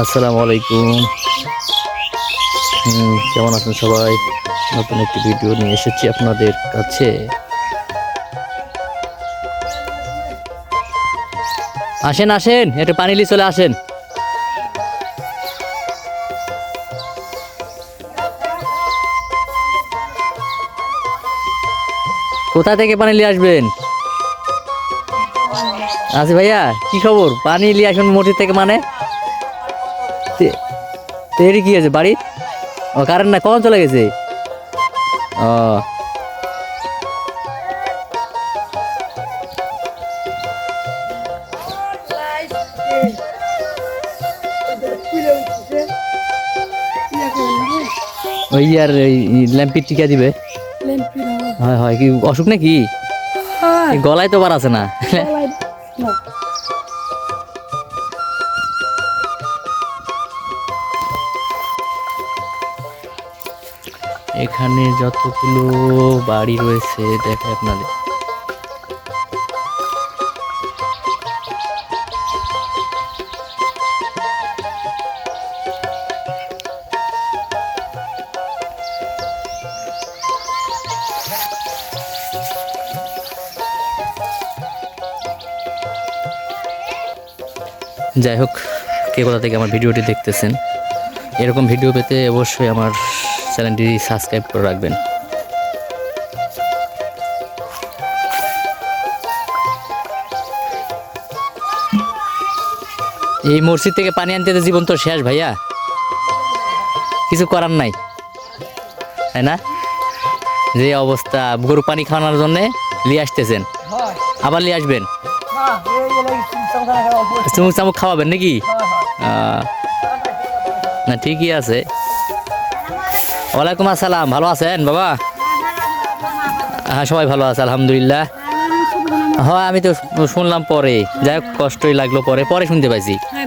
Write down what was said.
আসসালামু আলাইকুম। কেমন আছেন সবাই? নতুন একটি ভিডিও নিয়ে এসেছি আপনাদের কাছে। আসেন আসেন, একটু পানি নিয়ে চলে আসেন। কোথা থেকে পানি নিয়ে আসবেন? আছি ভাইয়া, কি খবর? পানি নিয়ে আসবেন মোটির থেকে মানে? তেরি কি আছে? বাড়ি? ও কারেন্ট না কখন চলে গেছে? ও। ওই আর ল্যাম্পির টিকা দিবে। হয় হয় কি অসুখ নাকি? গলায় তো বার আছে না। এখানে যতগুলো বাড়ি রয়েছে দেখে আপনাদের। যাই হোক, কে কোথা থেকে আমার ভিডিওটি দেখতেছেন? এরকম ভিডিও পেতে অবশ্যই আমার চ্যানেলটি সাবস্ক্রাইব করে রাখবেন। এই মসজিদ থেকে পানি আনতে জীবন তো শেষ ভাইয়া। কিছু করার নাই। তাই না? যে অবস্থা গরু পানি খাওয়ানোর জন্য নিয়ে আসতেছেন। আবার নিয়ে আসবেন? চুমুক চামুক খাওয়াবেন নাকি? আহ, না ঠিকই আছে। ওয়ালাইকুম আসসালাম, ভালো আছেন বাবা? হ্যাঁ সবাই ভালো আছে, আলহামদুলিল্লাহ। হ্যাঁ আমি তো শুনলাম পরে, যাই হোক, কষ্টই লাগল পরে পরে শুনতে পাইছি। হ্যাঁ